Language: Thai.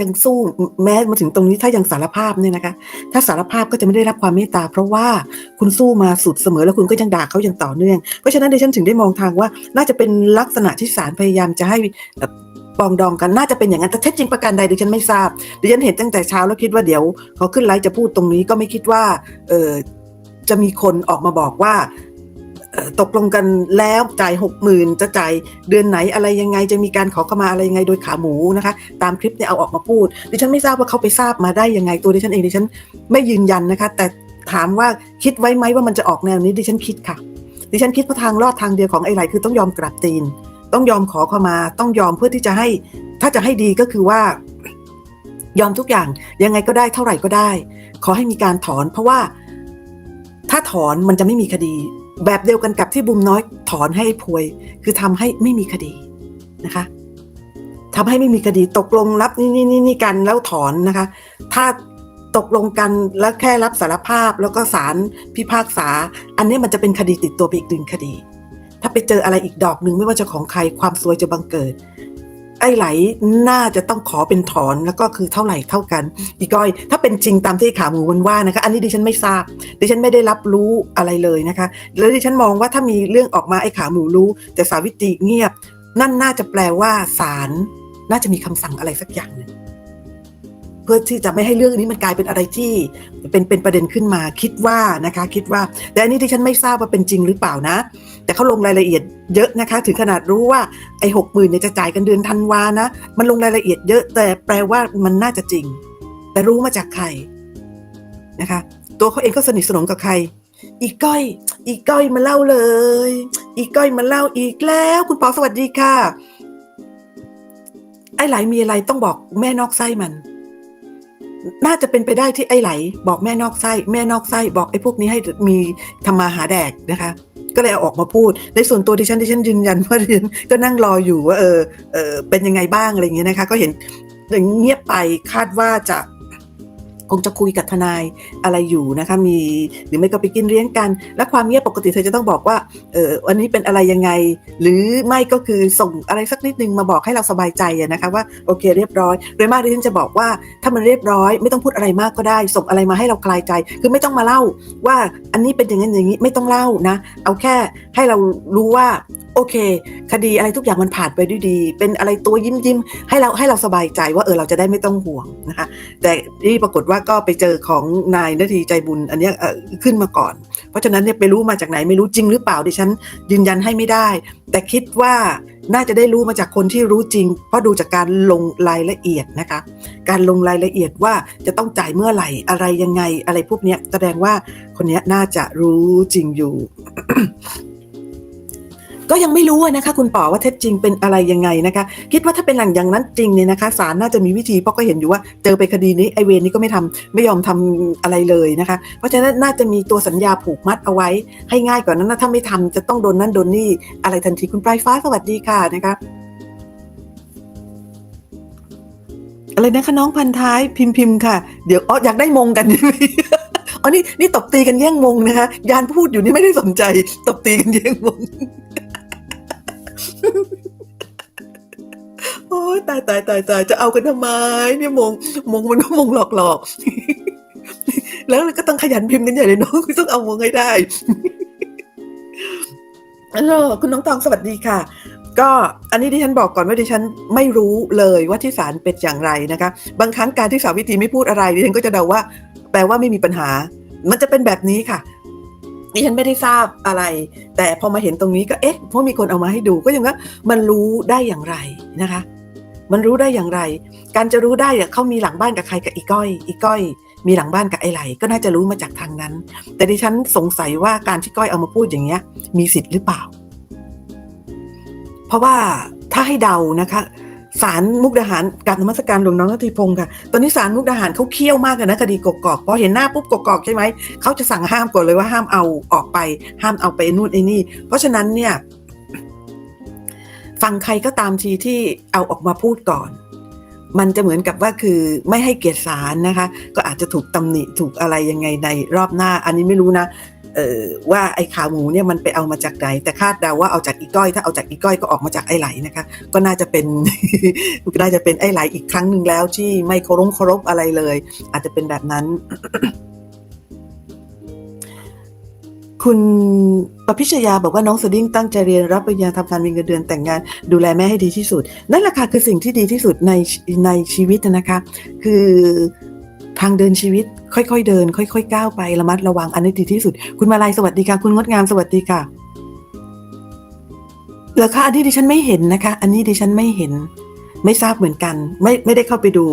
ยังสู้แม้มาถึงตรงนี้ถ้ายังสารภาพเนี่ยนะคะ ถ้าสารภาพก็จะไม่ได้รับความเมตตา เพราะว่าคุณสู้มาสุดเสมอแล้วคุณก็ยังด่าเขาอย่างต่อเนื่อง เพราะฉะนั้นดิฉันถึงได้มองทางว่า น่าจะเป็นลักษณะที่ศาลพยายามจะให้ปองดองกันน่าจะเป็นอย่างนั้นแต่เท็จจริงประการใดดิฉันไม่ทราบดิฉันเห็นตั้งแต่เช้าแล้วคิดว่าเดี๋ยวเขาขึ้นไลฟ์จะพูดตรงนี้ก็ไม่คิดว่า เออจะมีคนออกมาบอกว่า ตกลงกันแล้วจ่ายหกหมื่นจะจ่ายเดือนไหนอะไรยังไง จะมีการขอขมาอะไรยังไงโดยขาหมูนะคะ ตามคลิปเนี่ยเอาออกมาพูด ดิฉันไม่ทราบว่าเขาไปทราบมาได้ยังไงตัวดิฉันเองดิฉันไม่ยืนยันนะคะ แต่ถามว่าคิดไว้ไหมว่ามันจะออกแนวนี้ดิฉันคิดค่ะ ดิฉันคิดว่าะทางรอดทางเดียวของไอ้ไหลคือต้องยอมกราบตีน ต้องยอมขอเข้ามาต้องยอมเพื่อที่จะให้ ถ้าจะให้ดีก็คือว่ายอมทุกอย่างยังไงก็ได้เท่าไหร่ก็ได้ ขอให้มีการถอน เพราะว่าถ้าถอนมันจะไม่มีคดี แบบเดียวกันกับที่บุมน้อยถอนให้พวย คือทำให้ไม่มีคดีนะคะทำให้ไม่มีคดีตกลงรับนี่นี่นี่นี่กันแล้วถอนนะคะ ถ้าตกลงกันแล้วแค่รับสารภาพแล้วก็ศาลพิพากษา อันนี้มันจะเป็นคดีติดตัวไปอีกหนึ่งคดี ถ้าไปเจออะไรอีกดอกหนึ่งไม่ว่าจะของใครความซวยจะบังเกิด ไอ้ไหลน่าจะต้องขอเป็นถอนแล้วก็คือเท่าไหร่เท่ากัน อีก้อย ถ้าเป็นจริงตามที่ขาหมูวันว่านะคะ อันนี้ดิฉันไม่ทราบ ดิฉันไม่ได้รับรู้อะไรเลยนะคะ แล้วดิฉันมองว่าถ้ามีเรื่องออกมาไอ้ขาหมูรู้ แต่สาวิตรีเงียบ นั่นน่าจะแปลว่าศาลน่าจะมีคำสั่งอะไรสักอย่างหนึ่ง เพื่อที่จะไม่ให้เรื่องนี้มันกลายเป็นอะไรที่เป็นเป็นประเด็นขึ้นมาคิดว่านะคะ คิดว่า แต่อันนี้ดิฉันไม่ทราบว่าเป็นจริงหรือเปล่านะ แต่เขาลงรายละเอียดเยอะนะคะ ถึงขนาดรู้ว่าไอ้หกหมื่นเนี่ยจะจ่ายกันเดือนธันวานะ มันลงรายละเอียดเยอะ แต่แปลว่ามันน่าจะจริง แต่รู้มาจากใครนะคะ ตัวเขาเองก็สนิทสนมกับใคร อีก้อย อีก้อยมาเล่าเลย อีก้อยมาเล่าอีกแล้ว คุณปอสวัสดีค่ะ ไอ้หลายมีอะไรต้องบอกแม่นอกไส้มัน น่าจะเป็นไปได้ที่ไอ้ไหล บอกแม่นอกไส้แม่นอกไส้บอกไอ้พวกนี้ให้มีทำมาหาแดกนะคะ ก็เลยเอาออกมาพูด ในส่วนตัวดิฉันดิฉันยืนยันว่าดิฉันก็นั่งรออยู่ว่าเออเออเป็นยังไงบ้างอะไรอย่างเงี้ยนะคะ ก็เห็นเงียบไปคาดว่าจะคงจะคุยกับทนายอะไรอยู่นะคะมีหรือไม่ก็ไปกินเลี้ยงกัน และความเงียบปกติเธอจะต้องบอกว่า เออวันนี้เป็นอะไรยังไง หรือไม่ก็คือส่งอะไรสักนิดนึงมาบอกให้เราสบายใจอะนะคะว่าโอเคเรียบร้อยโดยมากที่ฉันจะบอกว่าถ้ามันเรียบร้อย ไม่ต้องพูดอะไรมากก็ได้ ส่งอะไรมาให้เราคลายใจ คือไม่ต้องมาเล่าว่าอันนี้เป็นอย่างนั้นอย่างนี้ไม่ต้องเล่านะ เอาแค่ให้เรารู้ว่าโอเค คดีอะไรทุกอย่างมันผ่านไปด้วยดี เป็นอะไรตัวยิ้มยิ้มให้เราให้เราสบายใจว่าเออเราจะได้ไม่ต้องห่วงนะคะแต่นี่ปรากฏว่าก็ไปเจอของนายนาทีใจบุญ อันนี้ขึ้นมาก่อน เพราะฉะนั้นเนี่ยไปรู้มาจากไหนไม่รู้จริงหรือเปล่าดิฉันยืนยันให้ไม่ได้ แต่คิดว่าน่าจะได้รู้มาจากคนที่รู้จริง เพราะดูจากการลงรายละเอียดนะคะ การลงรายละเอียดว่าจะต้องจ่ายเมื่อไหร่อะไรยังไงอะไรพวกนี้แสดงว่าคนนี้น่าจะรู้จริงอยู่ ก็ยังไม่รู้นะคะคุณป๋อว่าเท็จจริงเป็นอะไรยังไงนะคะ คิดว่าถ้าเป็นหลังอย่างนั้นจริงเนี่ยนะคะศาลน่าจะมีวิธีเพราะก็เห็นอยู่ว่าเจอไปคดีนี้ไอเวรนี้ก็ไม่ทำไม่ยอมทำอะไรเลยนะคะ เพราะฉะนั้นน่าจะมีตัวสัญญาผูกมัดเอาไว้ ให้ง่ายกว่านั้นนะถ้าไม่ทำจะต้องโดนนั่นโดนนี่อะไรทันทีคุณปลายฟ้าสวัสดีค่ะนะคะอะไรนะคะน้องพันท้ายพิมพ์พิมพ์ค่ะ เดี๋ยวอ๋ออยากได้มงกันใช่ไหมอ๋อนี่นี่ตบตีกันแย่งมงนะคะยานพูดอยู่นี่ไม่ได้สนใจ ตบตีกันแย่งมง โอ้ยตายตายตายตายจะเอากันทำไมเนี่ยมงมงมันก็มงหลอกหลอกๆแล้วก็ต้องขยันพิมพ์กันใหญ่เลยเน้องต้องเอามงให้ได้ฮัลโหลคุณน้องตองสวัสดีค่ะ ก็อันนี้ดิฉันบอกก่อนว่าดิฉันไม่รู้เลยว่าที่ศาลเป็นอย่างไรนะคะ บางครั้งการที่สาวิตรีไม่พูดอะไรดิฉันก็จะเดาว่า แปลว่าไม่มีปัญหา มันจะเป็นแบบนี้ค่ะ ดิฉันไม่ได้ทราบอะไร แต่พอมาเห็นตรงนี้ก็เอ๊ะเพราะมีคนเอามาให้ดูก็ยังว่ามันรู้ได้อย่างไรนะคะ มันรู้ได้อย่างไร การจะรู้ได้เขามีหลังบ้านกับใครกับอีก้อย อีก้อย มีหลังบ้านกับไอ้ไหลก็น่าจะรู้มาจากทางนั้น แต่ดิฉันสงสัยว่าการที่ก้อยเอามาพูดอย่างเงี้ย มีสิทธิ์หรือเปล่า เพราะว่าถ้าให้เดานะคะ ศาลมุกดาหารการนมัสการหลวงน้องนทีพงศ์ค่ะ ตอนนี้ศาลมุกดาหารเขาเคี่ยวมากเลยนะคดีกกอกพอเห็นหน้าปุ๊บกกอกใช่ไหมเขาจะสั่งห้ามก่อนเลยว่าห้ามเอาออกไป ห้ามเอาไปนู่นไอ้นี่ เพราะฉะนั้นเนี่ยฟังใครก็ตามทีที่เอาออกมาพูดก่อน มันจะเหมือนกับว่าคือไม่ให้เกียรติศาลนะคะ ก็อาจจะถูกตำหนิถูกอะไรยังไงในรอบหน้า อันนี้ไม่รู้นะ เอ่อว่าไอ้ขาหมูเนี่ยมันไปเอามาจากไหนแต่คาดเดาว่าเอาจากอีก้อย ถ้าเอาจากอีก้อยก็ออกมาจากไอ้ไหลนะคะ ก็น่าจะเป็นน่าจะเป็นไอ้ไหลอีกครั้งหนึ่งแล้วที่ไม่เคารพเคารพอะไรเลย อาจจะเป็นแบบนั้น คุณปพิชยาบอกว่าน้องสดิ้งตั้งใจเรียนรับปริญญาทำงานมีเงินเดือนแต่งงาน ดูแลแม่ให้ดีที่สุด นั่นแหละค่ะคือสิ่งที่ดีที่สุดในในชีวิตนะคะ คือ ทางเดินชีวิต ค่อยๆเดิน ค่อยๆก้าวไประมัดระวังอันนี้ดีที่สุด คุณมาลัยสวัสดีค่ะ คุณงดงามสวัสดีค่ะเหรอคะอันนี้ดิฉันไม่เห็นนะคะ อันนี้ดิฉันไม่เห็น ไม่ทราบเหมือนกัน ไม่ไม่ได้เข้าไปดู